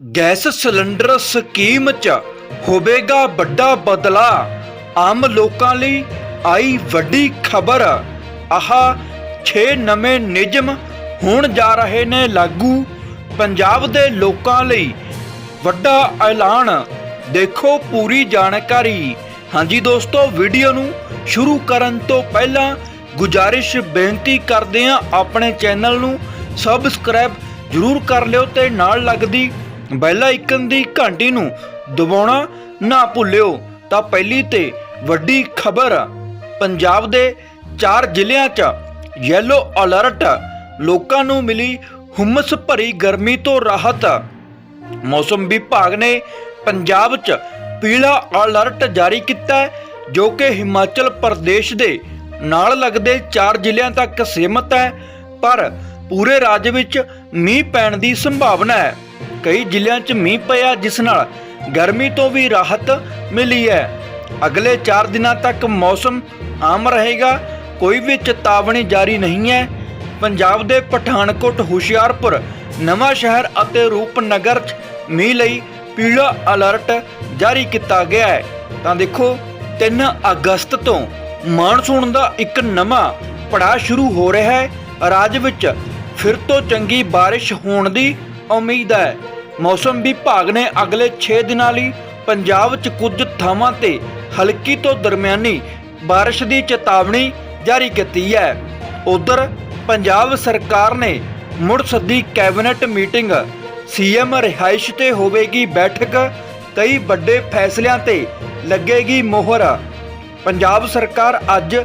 Gas cylinder scheme 'ਚ ਹੋਵੇਗਾ ਵੱਡਾ ਬਦਲਾ। ਆਮ ਲੋਕਾਂ ਲਈ ਆਈ ਵੱਡੀ ਖਬਰ। ਆਹ 6 ਨਵੇਂ ਨਿਯਮ ਹੋਣ ਜਾ ਰਹੇ ਨੇ ਲਾਗੂ। ਪੰਜਾਬ ਦੇ ਲੋਕਾਂ ਲਈ ਵੱਡਾ ਐਲਾਨ। ਦੇਖੋ ਪੂਰੀ ਜਾਣਕਾਰੀ। ਹਾਂਜੀ ਦੋਸਤੋ, ਵੀਡੀਓ ਨੂੰ ਸ਼ੁਰੂ ਕਰਨ ਤੋਂ ਪਹਿਲਾਂ ਗੁਜਾਰਿਸ਼ ਬੇਨਤੀ ਕਰਦੇ ਹਾਂ, ਆਪਣੇ ਚੈਨਲ ਨੂੰ ਸਬਸਕ੍ਰਾਈਬ ਜਰੂਰ ਕਰ ਲਿਓ ਤੇ ਨਾਲ ਲੱਗਦੀ ਬੈਲ ਆਈਕਨ ਦੀ ਘੰਟੀ ਨੂੰ ਦਬਾਉਣਾ ਨਾ ਭੁੱਲਿਓ, ਤਾਂ ਪਹਿਲੀ ਤੇ ਵੱਡੀ ਖਬਰ ਪੰਜਾਬ ਦੇ ਚਾਰ ਜ਼ਿਲ੍ਹਿਆਂ 'ਚ ਯੈਲੋ ਅਲਰਟ ਲੋਕਾਂ ਨੂੰ ਮਿਲੀ ਹੁਮਸ ਭਰੀ ਗਰਮੀ ਤੋਂ ਰਾਹਤ ਮੌਸਮ ਵਿਭਾਗ ਨੇ ਪੰਜਾਬ 'ਚ ਪੀਲਾ ਅਲਰਟ ਜਾਰੀ ਕੀਤਾ ਹੈ, ਜੋ ਕਿ ਹਿਮਾਚਲ ਪ੍ਰਦੇਸ਼ ਦੇ ਨਾਲ ਲੱਗਦੇ ਚਾਰ ਜ਼ਿਲ੍ਹਿਆਂ ਤੱਕ ਸੀਮਤ ਹੈ, ਪਰ ਪੂਰੇ ਰਾਜ ਵਿੱਚ ਮੀਂਹ ਪੈਣ ਦੀ ਸੰਭਾਵਨਾ ਹੈ। ਕਈ ਜ਼ਿਲ੍ਹਿਆਂ 'ਚ ਮੀਂਹ ਪਿਆ, ਜਿਸ ਨਾਲ ਗਰਮੀ ਤੋਂ ਵੀ ਰਾਹਤ ਮਿਲੀ ਹੈ। ਅਗਲੇ 4 ਦਿਨਾਂ ਤੱਕ ਮੌਸਮ ਆਮ ਰਹੇਗਾ, ਕੋਈ ਵੀ ਚੇਤਾਵਨੀ ਜਾਰੀ ਨਹੀਂ ਹੈ। ਪੰਜਾਬ ਦੇ ਪਠਾਨਕੋਟ, ਹੁਸ਼ਿਆਰਪੁਰ, ਨਵਾਂ ਸ਼ਹਿਰ ਅਤੇ ਰੂਪਨਗਰ 'ਚ ਮੀਂਹ ਲਈ ਪੀਲਾ ਅਲਰਟ ਜਾਰੀ ਕੀਤਾ ਗਿਆ ਹੈ। ਤਾਂ ਦੇਖੋ 3 ਅਗਸਤ ਤੋਂ ਮਾਨਸੂਨ ਦਾ ਇੱਕ ਨਵਾਂ ਪੜਾਅ ਸ਼ੁਰੂ ਹੋ ਰਿਹਾ ਹੈ। ਰਾਜ ਵਿੱਚ ਫਿਰ ਤੋਂ ਚੰਗੀ ਬਾਰਿਸ਼ ਹੋਣ ਦੀ ਉਮੀਦ ਹੈ। ਮੌਸਮ ਵਿਭਾਗ ਨੇ ਅਗਲੇ 6 ਦਿਨਾਂ ਲਈ ਪੰਜਾਬ 'ਚ ਕੁਝ ਥਾਵਾਂ ਤੇ ਹਲਕੀ ਤੋਂ ਦਰਮਿਆਨੀ ਬਾਰਿਸ਼ ਦੀ ਚੇਤਾਵਨੀ ਜਾਰੀ ਕੀਤੀ ਹੈ। ਉਧਰ ਪੰਜਾਬ ਸਰਕਾਰ ਨੇ ਮੁੜ ਸੱਦੀ ਕੈਬਨਿਟ ਮੀਟਿੰਗ। ਸੀਐਮ ਰਿਹਾਇਸ਼ ਤੇ ਹੋਵੇਗੀ ਬੈਠਕ। ਕਈ ਵੱਡੇ ਫੈਸਲਿਆਂ ਤੇ ਲੱਗੇਗੀ ਮੋਹਰ। ਪੰਜਾਬ ਸਰਕਾਰ ਅੱਜ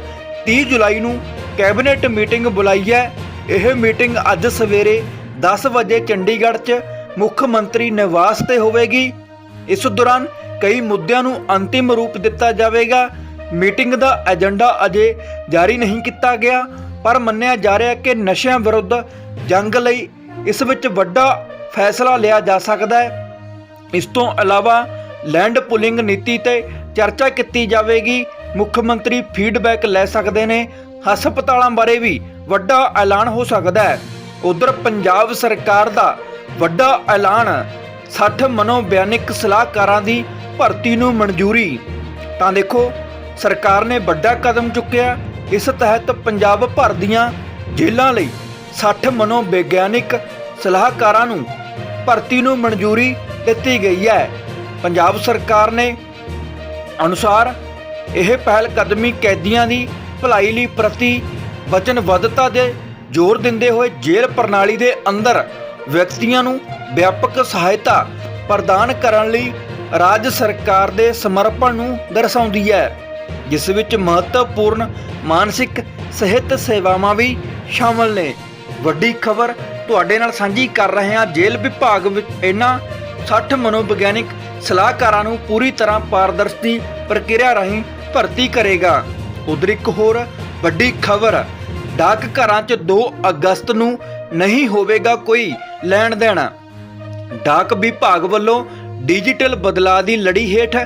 30 ਜੁਲਾਈ ਨੂੰ ਕੈਬਨਿਟ ਮੀਟਿੰਗ ਬੁਲਾਈ ਹੈ। ਇਹ ਮੀਟਿੰਗ ਅੱਜ ਸਵੇਰੇ 10 ਵਜੇ ਚੰਡੀਗੜ੍ਹ 'ਚ ਮੁੱਖ ਮੰਤਰੀ ਨਿਵਾਸ ਤੇ ਹੋਵੇਗੀ। ਇਸ ਦੌਰਾਨ ਕਈ ਮੁੱਦਿਆਂ ਨੂੰ ਅੰਤਿਮ ਰੂਪ ਦਿੱਤਾ ਜਾਵੇਗਾ। ਮੀਟਿੰਗ ਦਾ ਏਜੰਡਾ ਅਜੇ ਜਾਰੀ ਨਹੀਂ ਕੀਤਾ ਗਿਆ, ਪਰ ਮੰਨਿਆ ਜਾ ਰਿਹਾ ਕਿ ਨਸ਼ਿਆਂ ਵਿਰੁੱਧ ਜੰਗ ਲਈ ਇਸ ਵਿੱਚ ਵੱਡਾ ਫੈਸਲਾ ਲਿਆ ਜਾ ਸਕਦਾ ਹੈ। ਇਸ ਤੋਂ ਇਲਾਵਾ ਲੈਂਡ ਪੁਲਿੰਗ ਨੀਤੀ ਤੇ ਚਰਚਾ ਕੀਤੀ ਜਾਵੇਗੀ। ਮੁੱਖ ਮੰਤਰੀ ਫੀਡਬੈਕ ਲੈ ਸਕਦੇ ਨੇ। ਹਸਪਤਾਲਾਂ ਬਾਰੇ ਵੀ ਵੱਡਾ ਐਲਾਨ ਹੋ ਸਕਦਾ ਹੈ। ਉਧਰ ਪੰਜਾਬ ਸਰਕਾਰ ਦਾ ਵੱਡਾ ਐਲਾਨ 60 ਮਨੋਵਿਗਿਆਨਕ ਸਲਾਹਕਾਰਾਂ ਦੀ ਭਰਤੀ ਨੂੰ ਮਨਜ਼ੂਰੀ। ਤਾਂ ਦੇਖੋ, ਸਰਕਾਰ ਨੇ ਵੱਡਾ ਕਦਮ ਚੁੱਕਿਆ। ਇਸ ਤਹਿਤ ਪੰਜਾਬ ਭਰ ਦੀਆਂ ਜੇਲ੍ਹਾਂ ਲਈ 60 ਮਨੋਵਿਗਿਆਨਕ ਸਲਾਹਕਾਰਾਂ ਨੂੰ ਭਰਤੀ ਨੂੰ ਮਨਜ਼ੂਰੀ ਦਿੱਤੀ ਗਈ ਹੈ। ਪੰਜਾਬ ਸਰਕਾਰ ਨੇ ਅਨੁਸਾਰ ਇਹ ਪਹਿਲ ਕਦਮੀ ਕੈਦੀਆਂ ਦੀ ਭਲਾਈ ਲਈ ਪ੍ਰਤੀ ਵਚਨਬੱਧਤਾ ਦੇ ਜ਼ੋਰ ਦਿੰਦੇ ਹੋਏ ਜੇਲ੍ਹ ਪ੍ਰਣਾਲੀ ਦੇ ਅੰਦਰ ਵਿਅਕਤੀਆਂ ਨੂੰ ਵਿਆਪਕ ਸਹਾਇਤਾ ਪ੍ਰਦਾਨ ਕਰਨ ਲਈ ਰਾਜ ਸਰਕਾਰ ਦੇ ਸਮਰਪਣ ਨੂੰ ਦਰਸਾਉਂਦੀ ਹੈ, ਜਿਸ ਵਿੱਚ ਮਹੱਤਵਪੂਰਨ ਮਾਨਸਿਕ ਸਿਹਤ ਸੇਵਾਵਾਂ ਵੀ ਸ਼ਾਮਲ ਨੇ। ਵੱਡੀ ਖਬਰ ਤੁਹਾਡੇ ਨਾਲ ਸਾਂਝੀ ਕਰ ਰਹੇ ਹਾਂ, ਜੇਲ੍ਹ ਵਿਭਾਗ ਵਿੱਚ ਇਹਨਾਂ 60 ਮਨੋਵਿਗਿਆਨਿਕ ਸਲਾਹਕਾਰਾਂ ਨੂੰ ਪੂਰੀ ਤਰ੍ਹਾਂ ਪਾਰਦਰਸ਼ੀ ਪ੍ਰਕਿਰਿਆ ਰਾਹੀਂ ਭਰਤੀ ਕਰੇਗਾ। ਉਧਰ ਇੱਕ ਹੋਰ ਵੱਡੀ ਖਬਰ, ਡਾਕ ਘਰਾਂ 'ਚ 2 ਅਗਸਤ ਨੂੰ ਨਹੀਂ ਹੋਵੇਗਾ ਕੋਈ ਲੈਣ ਦੇਣਾ। ਡਾਕ ਵਿਭਾਗ ਵੱਲੋਂ ਡਿਜੀਟਲ ਬਦਲਾਅ ਦੀ ਲੜੀ ਹੇਠ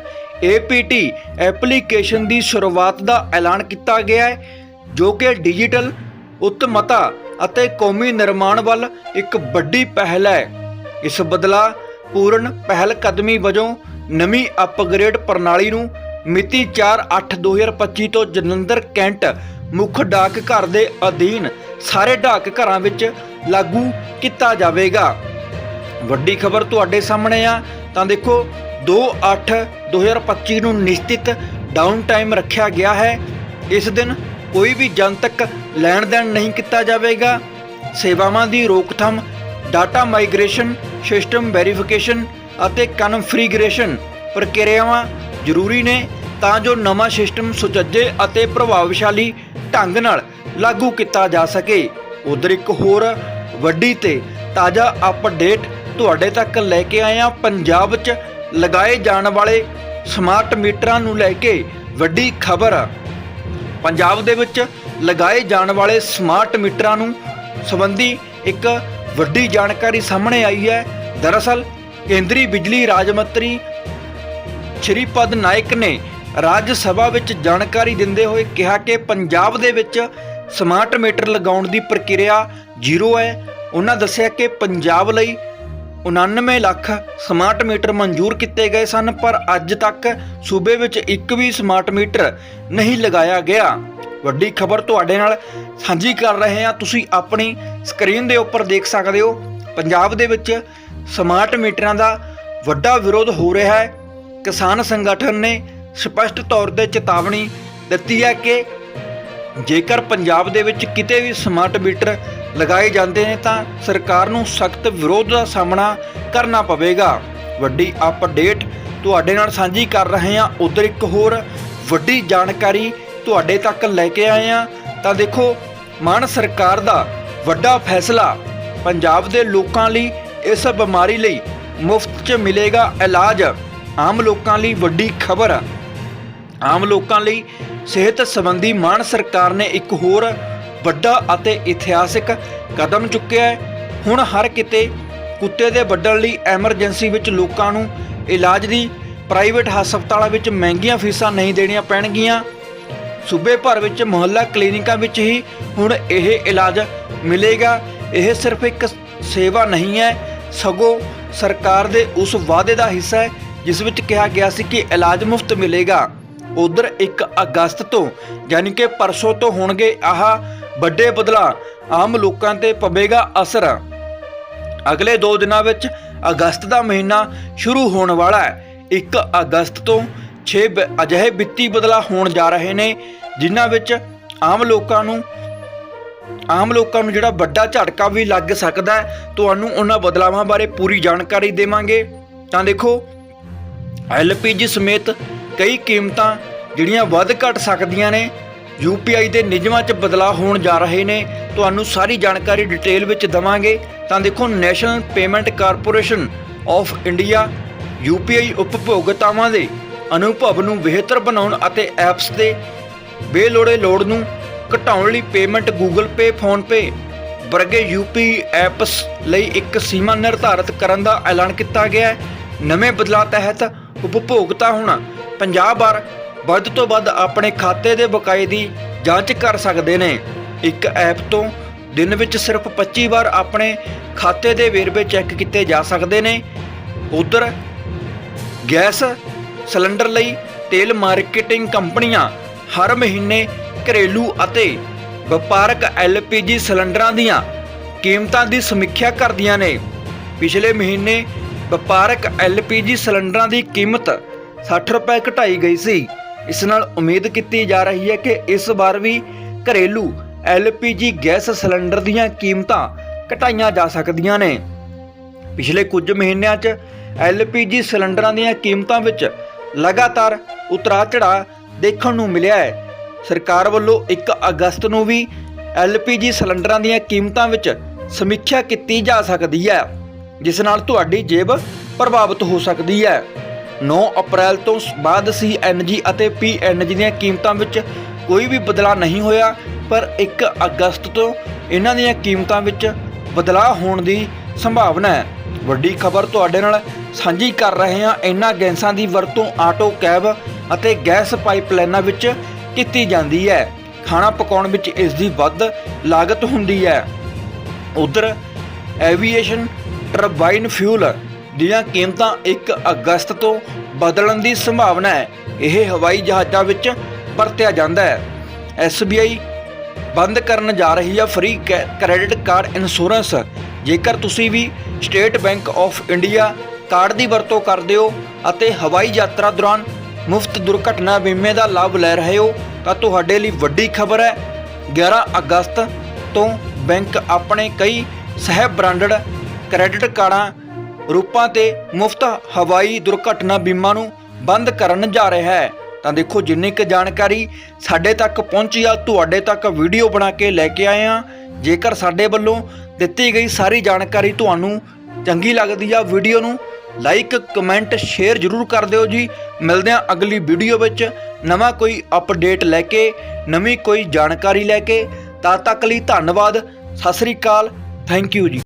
APT ਐਪਲੀਕੇਸ਼ਨ ਦੀ ਸ਼ੁਰੂਆਤ ਦਾ ਐਲਾਨ ਕੀਤਾ ਗਿਆ ਹੈ, ਜੋ ਕਿ ਡਿਜੀਟਲ ਉੱਤਮਤਾ ਅਤੇ ਕੌਮੀ ਨਿਰਮਾਣ ਵੱਲ ਇੱਕ ਵੱਡੀ ਪਹਿਲ ਹੈ। ਇਸ ਬਦਲਾ ਪੂਰਨ ਪਹਿਲ ਕਦਮੀ ਵਜੋਂ ਨਵੀਂ ਅਪਗ੍ਰੇਡ ਪ੍ਰਣਾਲੀ ਨੂੰ ਮਿਤੀ 4/8/2025 ਤੋਂ ਜਲੰਧਰ, ਕੈਂਟ, ਮੁੱਖ ਡਾਕ ਘਰ ਦੇ ਅਧੀਨ ਸਾਰੇ ਡਾਕ ਘਰਾਂ ਵਿੱਚ ਲਾਗੂ ਕੀਤਾ ਜਾਵੇਗਾ। ਵੱਡੀ ਖਬਰ ਤੁਹਾਡੇ ਸਾਹਮਣੇ ਆ। ਤਾਂ ਦੇਖੋ 2/8/2025 ਨੂੰ ਨਿਸ਼ਚਿਤ ਡਾਊਨ ਟਾਈਮ ਰੱਖਿਆ ਗਿਆ ਹੈ। ਇਸ ਦਿਨ ਕੋਈ ਵੀ ਜਨਤਕ ਲੈਣ ਦੇਣ ਨਹੀਂ ਕੀਤਾ ਜਾਵੇਗਾ। ਸੇਵਾਵਾਂ ਦੀ ਰੋਕਥਾਮ, ਡਾਟਾ ਮਾਈਗ੍ਰੇਸ਼ਨ ਸਿਸਟਮ ਵੈਰੀਫਿਕੇਸ਼ਨ ਅਤੇ ਕਨਫਿਗਰੇਸ਼ਨ ਪ੍ਰਕਿਰਿਆਵਾਂ ਜ਼ਰੂਰੀ ਨੇ ਤਾਂ ਜੋ ਨਵਾਂ ਸਿਸਟਮ ਸੁਚੱਜੇ ਅਤੇ ਪ੍ਰਭਾਵਸ਼ਾਲੀ ਢੰਗ ਨਾਲ ਲਾਗੂ ਕੀਤਾ ਜਾ ਸਕੇ। ਉਧਰ ਇੱਕ ਹੋਰ ਵੱਡੀ ਤੇ ਤਾਜ਼ਾ ਅਪਡੇਟ ਤੁਹਾਡੇ ਤੱਕ ਲੈ ਕੇ ਆਏ ਹਾਂ ਪੰਜਾਬ 'ਚ ਲਗਾਏ ਜਾਣ ਵਾਲੇ ਸਮਾਰਟ ਮੀਟਰਾਂ ਨੂੰ ਲੈ ਕੇ ਵੱਡੀ ਖਬਰ। ਪੰਜਾਬ ਦੇ ਵਿੱਚ ਲਗਾਏ ਜਾਣ ਵਾਲੇ ਸਮਾਰਟ ਮੀਟਰਾਂ ਨੂੰ ਸੰਬੰਧੀ ਇੱਕ ਵੱਡੀ ਜਾਣਕਾਰੀ ਸਾਹਮਣੇ ਆਈ ਹੈ। ਦਰਅਸਲ ਕੇਂਦਰੀ ਬਿਜਲੀ ਰਾਜ ਮੰਤਰੀ ਸ਼੍ਰੀਪਦ ਨਾਇਕ ਨੇ ਰਾਜ ਸਭਾ ਵਿੱਚ ਜਾਣਕਾਰੀ ਦਿੰਦੇ ਹੋਏ ਕਿਹਾ ਕਿ ਪੰਜਾਬ ਦੇ ਵਿੱਚ ਸਮਾਰਟ ਮੀਟਰ ਲਗਾਉਣ ਦੀ ਪ੍ਰਕਿਰਿਆ ਜ਼ੀਰੋ ਹੈ। ਉਹਨਾਂ ਦੱਸਿਆ ਕਿ ਪੰਜਾਬ ਲਈ 99 ਲੱਖ ਸਮਾਰਟ ਮੀਟਰ ਮਨਜ਼ੂਰ ਕੀਤੇ ਗਏ ਸਨ, ਪਰ ਅੱਜ ਤੱਕ ਸੂਬੇ ਵਿੱਚ ਇੱਕ ਵੀ ਸਮਾਰਟ ਮੀਟਰ ਨਹੀਂ ਲਗਾਇਆ ਗਿਆ। ਵੱਡੀ ਖਬਰ ਤੁਹਾਡੇ ਨਾਲ ਸਾਂਝੀ ਕਰ ਰਹੇ ਹਾਂ। ਤੁਸੀਂ ਆਪਣੀ ਸਕਰੀਨ ਦੇ ਉੱਪਰ ਦੇਖ ਸਕਦੇ ਹੋ। ਪੰਜਾਬ ਦੇ ਵਿੱਚ ਸਮਾਰਟ ਮੀਟਰਾਂ ਦਾ ਵੱਡਾ ਵਿਰੋਧ ਹੋ ਰਿਹਾ ਹੈ। ਕਿਸਾਨ ਸੰਗਠਨ ਨੇ ਸਪਸ਼ਟ ਤੌਰ ਤੇ ਚੇਤਾਵਨੀ ਦਿੱਤੀ ਹੈ ਕਿ ਜੇਕਰ ਪੰਜਾਬ ਦੇ ਵਿੱਚ ਕਿਤੇ ਵੀ ਸਮਾਰਟ ਮੀਟਰ ਲਗਾਏ ਜਾਂਦੇ ਨੇ ਤਾਂ ਸਰਕਾਰ ਨੂੰ ਸਖਤ ਵਿਰੋਧ ਦਾ ਸਾਹਮਣਾ ਕਰਨਾ ਪਵੇਗਾ। ਵੱਡੀ ਅਪਡੇਟ ਤੁਹਾਡੇ ਨਾਲ ਸਾਂਝੀ ਕਰ ਰਹੇ ਹਾਂ। ਉਧਰ ਇੱਕ ਹੋਰ ਵੱਡੀ ਜਾਣਕਾਰੀ ਤੁਹਾਡੇ ਤੱਕ ਲੈ ਕੇ ਆਏ ਹਾਂ। ਤਾਂ ਦੇਖੋ, ਮਾਨ ਸਰਕਾਰ ਦਾ ਵੱਡਾ ਫੈਸਲਾ ਪੰਜਾਬ ਦੇ ਲੋਕਾਂ ਲਈ ਇਸ ਬਿਮਾਰੀ ਲਈ ਮੁਫਤ 'ਚ ਮਿਲੇਗਾ ਇਲਾਜ। ਆਮ ਲੋਕਾਂ ਲਈ ਵੱਡੀ ਖਬਰ ਆਮ ਲੋਕਾਂ ਲਈ ਸਿਹਤ ਸੰਬੰਧੀ ਮਾਨ ਸਰਕਾਰ ਨੇ ਇੱਕ ਹੋਰ ਵੱਡਾ ਅਤੇ ਇਤਿਹਾਸਿਕ ਕਦਮ ਚੁੱਕਿਆ ਹੈ। ਹੁਣ ਹਰ ਕਿਤੇ ਕੁੱਤੇ ਦੇ ਵੱਢਣ ਲਈ ਐਮਰਜੈਂਸੀ ਵਿੱਚ ਲੋਕਾਂ ਨੂੰ ਇਲਾਜ ਦੀ ਪ੍ਰਾਈਵੇਟ ਹਸਪਤਾਲਾਂ ਵਿੱਚ ਮਹਿੰਗੀਆਂ ਫੀਸਾਂ ਨਹੀਂ ਦੇਣੀਆਂ ਪੈਣਗੀਆਂ। ਸੂਬੇ ਭਰ ਵਿੱਚ ਮੁਹੱਲਾ ਕਲੀਨਿਕਾਂ ਵਿੱਚ ਹੀ ਹੁਣ ਇਹ ਇਲਾਜ ਮਿਲੇਗਾ। ਇਹ ਸਿਰਫ ਇੱਕ ਸੇਵਾ ਨਹੀਂ ਹੈ, ਸਗੋਂ ਸਰਕਾਰ ਦੇ ਉਸ ਵਾਅਦੇ ਦਾ ਹਿੱਸਾ ਹੈ, ਜਿਸ ਵਿੱਚ ਕਿਹਾ ਗਿਆ ਸੀ ਕਿ ਇਲਾਜ ਮੁਫਤ ਮਿਲੇਗਾ। ਉਧਰ 1 ਅਗਸਤ ਤੋਂ, ਯਾਨੀ ਕਿ ਪਰਸੋਂ ਤੋਂ ਹੋਣਗੇ ਆਹ ਵੱਡੇ ਬਦਲਾ ਆਮ ਲੋਕਾਂ ਤੇ ਪਵੇਗਾ ਅਸਰ। ਅਗਲੇ 2 ਦਿਨਾਂ ਵਿੱਚ ਅਗਸਤ ਦਾ ਮਹੀਨਾ ਸ਼ੁਰੂ ਹੋਣ ਵਾਲਾ ਹੈ। 1 ਅਗਸਤ ਤੋਂ 6 ਅਜਿਹੇ ਵਿੱਤੀ ਬਦਲਾ ਹੋਣ ਜਾ ਰਹੇ ਨੇ, ਜਿਨ੍ਹਾਂ ਵਿੱਚ ਆਮ ਲੋਕਾਂ ਨੂੰ, ਆਮ ਲੋਕਾਂ ਨੂੰ ਜਿਹੜਾ ਵੱਡਾ ਝਟਕਾ ਵੀ ਲੱਗ ਸਕਦਾ ਹੈ, ਤੁਹਾਨੂੰ ਉਹਨਾਂ ਬਦਲਾਵਾਂ ਬਾਰੇ ਪੂਰੀ ਜਾਣਕਾਰੀ ਦੇਵਾਂਗੇ। ਤਾਂ ਦੇਖੋ, ਐਲਪੀਜੀ ਸਮੇਤ ਕਈ ਕੀਮਤਾਂ ਜਿਹੜੀਆਂ ਵੱਧ ਘਟ ਸਕਦੀਆਂ ਨੇ। ਯੂਪੀਆਈ ਦੇ ਨਿਯਮਾਂ 'ਚ ਬਦਲਾਅ ਹੋਣ ਜਾ ਰਹੇ ਨੇ। ਤੁਹਾਨੂੰ ਸਾਰੀ ਜਾਣਕਾਰੀ ਡਿਟੇਲ ਵਿੱਚ ਦਵਾਂਗੇ। ਤਾਂ ਦੇਖੋ, national payment corporation of India UPI ਉਪਭੋਗਤਾਵਾਂ ਦੇ ਅਨੁਭਵ ਨੂੰ ਬਿਹਤਰ ਬਣਾਉਣ ਅਤੇ ਐਪਸ ਦੇ ਬੇਲੋੜੇ ਲੋੜ ਨੂੰ ਘਟਾਉਣ ਲਈ ਪੇਮੈਂਟ ਗੂਗਲ ਪੇ ਫੋਨਪੇ ਵਰਗੇ ਯੂਪੀ ਐਪਸ ਲਈ ਇੱਕ ਸੀਮਾ ਨਿਰਧਾਰਤ ਕਰਨ ਦਾ ਐਲਾਨ ਕੀਤਾ ਗਿਆ ਹੈ। ਨਵੇਂ ਬਦਲਾਅ ਤਹਿਤ ਉਪਭੋਗਤਾ ਹੁਣ। 50 ਵਾਰ ਵੱਧ ਤੋਂ ਵੱਧ ਆਪਣੇ ਖਾਤੇ ਦੇ ਬਕਾਏ ਦੀ ਜਾਂਚ ਕਰ ਸਕਦੇ ਨੇ। ਇੱਕ ਐਪ ਤੋਂ ਦਿਨ ਵਿੱਚ ਸਿਰਫ 25 ਵਾਰ ਆਪਣੇ ਖਾਤੇ ਦੇ ਵੇਰਵੇ ਚੈੱਕ ਕੀਤੇ ਜਾ ਸਕਦੇ ਨੇ। ਉਧਰ ਗੈਸ ਸਿਲੰਡਰ ਲਈ ਤੇਲ ਮਾਰਕੀਟਿੰਗ ਕੰਪਨੀਆਂ ਹਰ ਮਹੀਨੇ ਘਰੇਲੂ ਅਤੇ ਵਪਾਰਕ ਐਲਪੀਜੀ ਸਿਲੰਡਰਾਂ ਦੀਆਂ ਕੀਮਤਾਂ ਦੀ ਸਮੀਖਿਆ ਕਰਦੀਆਂ ਨੇ। ਪਿਛਲੇ ਮਹੀਨੇ ਵਪਾਰਕ ਐਲਪੀਜੀ ਸਿਲੰਡਰਾਂ ਦੀ ਕੀਮਤ 60 ਰੁਪਏ ਘਟਾਈ ਗਈ ਸੀ। ਇਸ ਨਾਲ ਉਮੀਦ ਕੀਤੀ ਜਾ ਰਹੀ ਹੈ ਕਿ ਇਸ ਵਾਰ ਵੀ ਘਰੇਲੂ ਐਲਪੀਜੀ ਗੈਸ ਸਿਲੰਡਰ ਦੀਆਂ ਕੀਮਤਾਂ ਘਟਾਈਆਂ ਜਾ ਸਕਦੀਆਂ ਨੇ। ਪਿਛਲੇ ਕੁਝ ਮਹੀਨਿਆਂ 'ਚ ਐਲਪੀਜੀ ਸਿਲੰਡਰਾਂ ਦੀਆਂ ਕੀਮਤਾਂ ਵਿੱਚ ਲਗਾਤਾਰ ਉਤਰਾ ਚੜਾਅ ਦੇਖਣ ਨੂੰ ਮਿਲਿਆ ਹੈ। ਸਰਕਾਰ ਵੱਲੋਂ 1 ਅਗਸਤ ਨੂੰ ਵੀ ਐਲਪੀਜੀ ਸਿਲੰਡਰਾਂ ਦੀਆਂ ਕੀਮਤਾਂ ਵਿੱਚ ਸਮੀਖਿਆ ਕੀਤੀ ਜਾ ਸਕਦੀ ਹੈ। ਜਿਸ ਨਾਲ ਤੁਹਾਡੀ ਜੇਬ ਪ੍ਰਭਾਵਿਤ ਹੋ ਸਕਦੀ ਹੈ। 9 ਅਪ੍ਰੈਲ ਤੋਂ ਬਾਅਦ ਸੀਐਨਜੀ ਅਤੇ ਪੀਐਨਜੀ ਦੀਆਂ ਕੀਮਤਾਂ ਵਿੱਚ ਕੋਈ ਵੀ ਬਦਲਾਅ ਨਹੀਂ ਹੋਇਆ, ਪਰ 1 ਅਗਸਤ ਤੋਂ ਇਹਨਾਂ ਦੀਆਂ ਕੀਮਤਾਂ ਵਿੱਚ ਬਦਲਾਅ ਹੋਣ ਦੀ ਸੰਭਾਵਨਾ ਹੈ। ਵੱਡੀ ਖਬਰ ਤੁਹਾਡੇ ਨਾਲ ਸਾਂਝੀ ਕਰ ਰਹੇ ਹਾਂ। ਇਹਨਾਂ ਗੈਸਾਂ ਦੀ ਵਰਤੋਂ ਆਟੋ ਕੈਬ ਅਤੇ ਗੈਸ ਪਾਈਪਲਾਈਨਾਂ ਵਿੱਚ ਕੀਤੀ ਜਾਂਦੀ ਹੈ। ਖਾਣਾ ਪਕਾਉਣ ਵਿੱਚ ਇਸ ਦੀ ਵੱਧ ਲਾਗਤ ਹੁੰਦੀ ਹੈ। ਉਧਰ ਐਵੀਏਸ਼ਨ ਟਰਬਾਈਨ ਫਿਊਲ ਦੀਆਂ ਕੀਮਤਾਂ 1 ਅਗਸਤ ਤੋਂ ਬਦਲਣ ਦੀ ਸੰਭਾਵਨਾ ਹੈ। ਇਹ ਹਵਾਈ ਜਹਾਜ਼ਾਂ ਵਿੱਚ ਵਰਤਿਆ ਜਾਂਦਾ ਹੈ। SBI ਬੰਦ ਕਰਨ ਜਾ ਰਹੀ ਹੈ ਫ੍ਰੀ ਕ੍ਰੈਡਿਟ ਕਾਰਡ ਇੰਸ਼ੋਰੈਂਸ। ਜੇਕਰ ਤੁਸੀਂ ਵੀ state bank of India card ਦੀ ਵਰਤੋਂ ਕਰਦੇ ਹੋ ਅਤੇ ਹਵਾਈ ਯਾਤਰਾ ਦੌਰਾਨ ਮੁਫਤ ਦੁਰਘਟਨਾ ਬੀਮੇ ਦਾ ਲਾਭ ਲੈ ਰਹੇ ਹੋ, ਤਾਂ ਤੁਹਾਡੇ ਲਈ ਵੱਡੀ ਖਬਰ ਹੈ। 11 ਅਗਸਤ ਤੋਂ ਬੈਂਕ ਆਪਣੇ ਕਈ ਸਹਿ ਬ੍ਰਾਂਡਡ ਕ੍ਰੈਡਿਟ ਕਾਰਡਾਂ ਰੂਪਾਂ ਤੇ ਮੁਫਤ ਹਵਾਈ ਦੁਰਘਟਨਾ ਬੀਮਾ ਨੂੰ ਬੰਦ ਕਰਨ ਜਾ ਰਿਹਾ ਹੈ। ਤਾਂ ਦੇਖੋ, ਜਿੰਨੀ ਕੁ ਜਾਣਕਾਰੀ ਸਾਡੇ ਤੱਕ ਪਹੁੰਚੀ ਆ, ਤੁਹਾਡੇ ਤੱਕ ਵੀਡੀਓ ਬਣਾ ਕੇ ਲੈ ਕੇ ਆਏ ਆ। ਜੇਕਰ ਸਾਡੇ ਵੱਲੋਂ ਦਿੱਤੀ ਗਈ ਸਾਰੀ ਜਾਣਕਾਰੀ ਤੁਹਾਨੂੰ ਚੰਗੀ ਲੱਗਦੀ ਆ ਵੀਡੀਓ ਨੂੰ, ਲਾਈਕ, ਕਮੈਂਟ, ਸ਼ੇਅਰ ਜ਼ਰੂਰ ਕਰ ਦਿਓ ਜੀ। ਮਿਲਦੇ ਆ ਅਗਲੀ ਵੀਡੀਓ ਵਿੱਚ। ਨਵਾਂ ਕੋਈ ਅਪਡੇਟ ਲੈ ਕੇ, ਨਵੀਂ ਕੋਈ ਜਾਣਕਾਰੀ ਲੈ ਕੇ, ਤਦ ਤੱਕ ਲਈ ਧੰਨਵਾਦ। ਸਤਿ ਸ੍ਰੀ ਅਕਾਲ। ਥੈਂਕ ਯੂ ਜੀ।